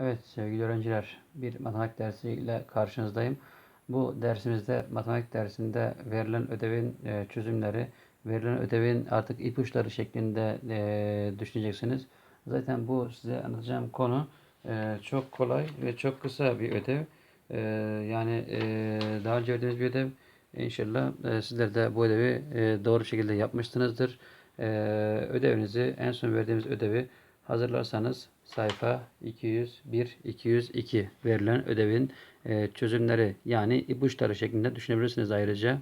Evet sevgili öğrenciler, bir matematik dersiyle karşınızdayım. Bu dersimizde matematik dersinde verilen ödevin e, çözümleri, verilen ödevin artık ipuçları şeklinde e, düşüneceksiniz. Zaten bu size anlatacağım konu e, çok kolay ve çok kısa bir ödev. Yani daha önce verdiğimiz bir ödev. İnşallah sizler de bu ödevi doğru şekilde yapmışsınızdır. Ödevinizi, en son verdiğimiz ödevi hazırlarsanız sayfa 201-202 verilen ödevin e, çözümleri yani ipuçları şeklinde düşünebilirsiniz ayrıca.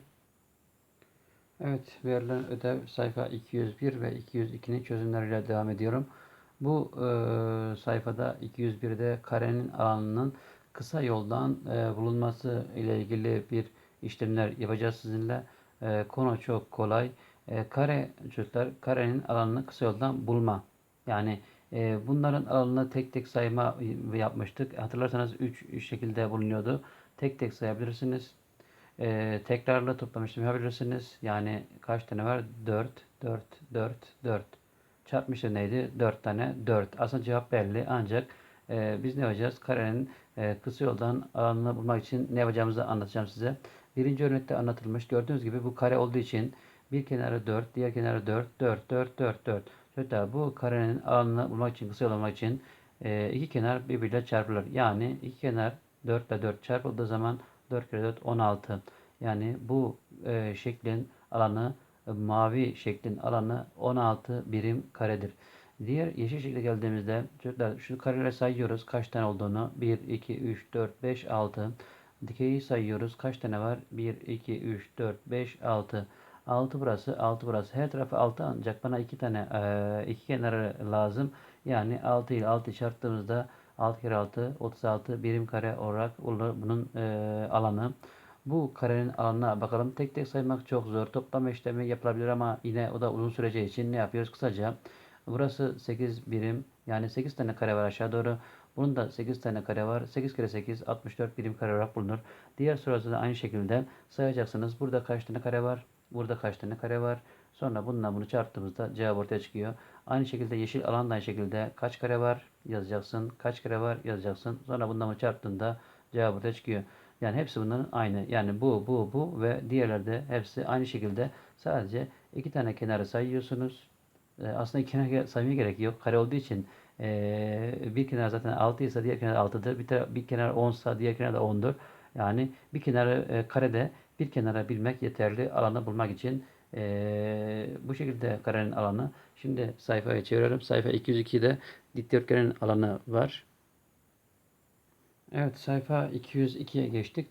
Evet verilen ödev sayfa 201 ve 202'nin çözümleriyle devam ediyorum. Bu e, sayfada 201'de karenin alanının kısa yoldan e, bulunması ile ilgili bir işlemler yapacağız sizinle. E, konu çok kolay. E, kare çocuklar karenin alanını kısa yoldan bulma. Yani e, bunların alanını tek tek sayma yapmıştık. Hatırlarsanız 3 şekilde bulunuyordu. Tek tek sayabilirsiniz. E, tekrarla toplam yapabilirsiniz. Yani kaç tane var? 4, 4, 4, 4. Çarpmışı neydi? 4 tane 4. Aslında cevap belli ancak e, biz ne yapacağız? Karenin e, kısa yoldan alanını bulmak için ne yapacağımızı anlatacağım size. Birinci örnekte anlatılmış. Gördüğünüz gibi bu kare olduğu için bir kenarı 4, diğer kenarı 4, 4, 4, 4, 4. Çocuklar bu karenin alanını bulmak için, kısa bulmak için e, iki kenar birbiriyle çarpılır. Yani iki kenar 4 ile 4 çarpıldığı zaman 4 kere 4 16. Yani bu e, şeklin alanı e, mavi şeklin alanı 16 birim karedir. Diğer yeşil şekle geldiğimizde çocuklar şu kareleri sayıyoruz kaç tane olduğunu. 1, 2, 3, 4, 5, 6. Dikeyi sayıyoruz. Kaç tane var? 1, 2, 3, 4, 5, 6. 6 burası, 6 burası. Her tarafı 6 ancak bana 2 tane e, iki kenarı lazım. Yani 6 ile 6 çarptığımızda 6 kere 6 36 birim kare olarak olur bunun e, alanı. Bu karenin alanına bakalım. Tek tek saymak çok zor. Toplam işlemi yapılabilir ama yine o da uzun süreceği için ne yapıyoruz? Kısaca burası 8 birim yani 8 tane kare var aşağı doğru. Bunun da 8 tane kare var. 8 kere 8 64 birim kare olarak bulunur. Diğer sırası da aynı şekilde sayacaksınız. Burada kaç tane kare var? Burada kaç tane kare var? Sonra bununla bunu çarptığımızda cevap ortaya çıkıyor. Aynı şekilde yeşil alan da aynı şekilde kaç kare var yazacaksın. Kaç kare var yazacaksın. Sonra bununla bunu çarptığında cevap ortaya çıkıyor. Yani hepsi bunların aynı. Yani bu, bu, bu ve diğerleri de hepsi aynı şekilde sadece iki tane kenarı sayıyorsunuz. Ee, aslında iki kenar saymaya gerek yok. Kare olduğu için ee, bir kenar zaten 6 ise diğer kenar 6'dır. Bir, bir kenar 10 ise diğer kenar da 10'dur. Yani bir kenarı e, karede bir kenara bilmek yeterli alanı bulmak için e, bu şekilde karenin alanı. Şimdi sayfaya çevirelim. Sayfa 202'de dikdörtgenin alanı var. Evet sayfa 202'ye geçtik.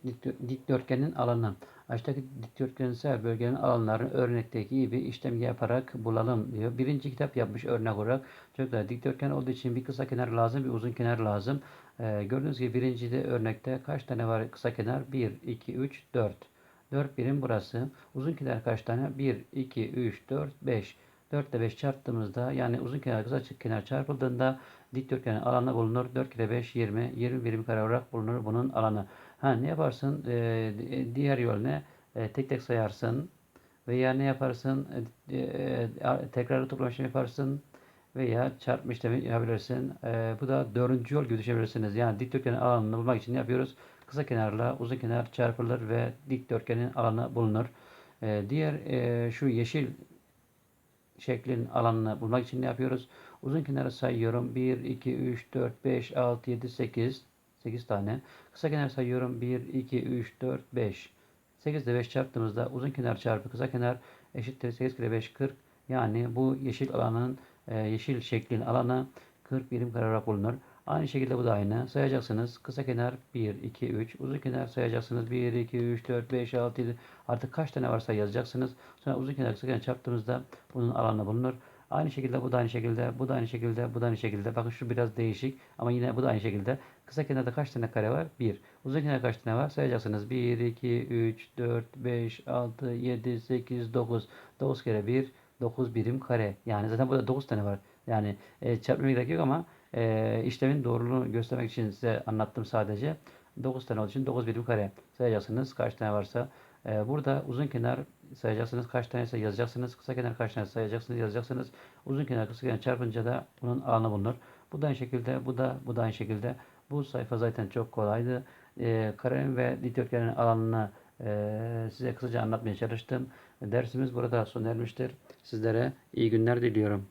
Dikdörtgenin alanı. Aşağıdaki dikdörtgensel bölgenin alanlarını örnekteki gibi işlem yaparak bulalım diyor. Birinci kitap yapmış örnek olarak. Çocuklar dikdörtgen olduğu için bir kısa kenar lazım, bir uzun kenar lazım. Ee, gördüğünüz gibi birinci de örnekte kaç tane var kısa kenar? 1, 2, 3, 4. 4 birim burası. Uzun kenar kaç tane? 1, 2, 3, 4, 5. 4 ile 5 çarptığımızda yani uzun kenar kısa kenar çarpıldığında dikdörtgenin alanı bulunur. 4 kere 5 20. 20 birim kare olarak bulunur bunun alanı. Ha ne yaparsın? Ee, diğer yol ne? Ee, tek tek sayarsın. Veya ne yaparsın? Ee, e, tekrarlı toplam işlemi yaparsın. Veya çarpma işlemi yapabilirsin. Ee, bu da dördüncü yol gibi düşünebilirsiniz. Yani dikdörtgenin alanını bulmak için ne yapıyoruz? Kısa kenarla uzun kenar çarpılır ve dikdörtgenin alanı bulunur. Ee, diğer e, şu yeşil şeklin alanını bulmak için ne yapıyoruz? Uzun kenarı sayıyorum. 1, 2, 3, 4, 5, 6, 7, 8. 8 tane. Kısa kenar sayıyorum. 1, 2, 3, 4, 5. 8 ile 5 çarptığımızda uzun kenar çarpı kısa kenar eşittir 8 kere 5 40. Yani bu yeşil alanın e, yeşil şeklin alanı 40 birim kare olarak bulunur. Aynı şekilde bu da aynı. Sayacaksınız. Kısa kenar 1, 2, 3. Uzun kenar sayacaksınız. 1, 2, 3, 4, 5, 6, 7. Artık kaç tane varsa yazacaksınız. Sonra uzun kenar kısa kenar çarptığımızda bunun alanı bulunur. Aynı şekilde bu da aynı şekilde, bu da aynı şekilde, bu da aynı şekilde. Bakın şu biraz değişik ama yine bu da aynı şekilde. Kısa kenarda kaç tane kare var? 1. Uzun kenarda kaç tane var? Sayacaksınız. 1, 2, 3, 4, 5, 6, 7, 8, 9. 9 kere 1, 9 birim kare. Yani zaten burada 9 tane var. Yani e, çarpmaya gerek yok ama e, işlemin doğruluğunu göstermek için size anlattım sadece. 9 tane olduğu için 9 birim kare sayacaksınız. Kaç tane varsa. E, burada uzun kenar sayacaksınız. Kaç tane ise yazacaksınız. Kısa kenar kaç tane sayacaksınız yazacaksınız. Uzun kenar kısa kenar çarpınca da bunun alanı bulunur. Bu da aynı şekilde, bu da, bu da aynı şekilde. Bu sayfa zaten çok kolaydı. E, karenin ve dikdörtgenin alanını size kısaca anlatmaya çalıştım. Dersimiz burada sona ermiştir. Sizlere iyi günler diliyorum.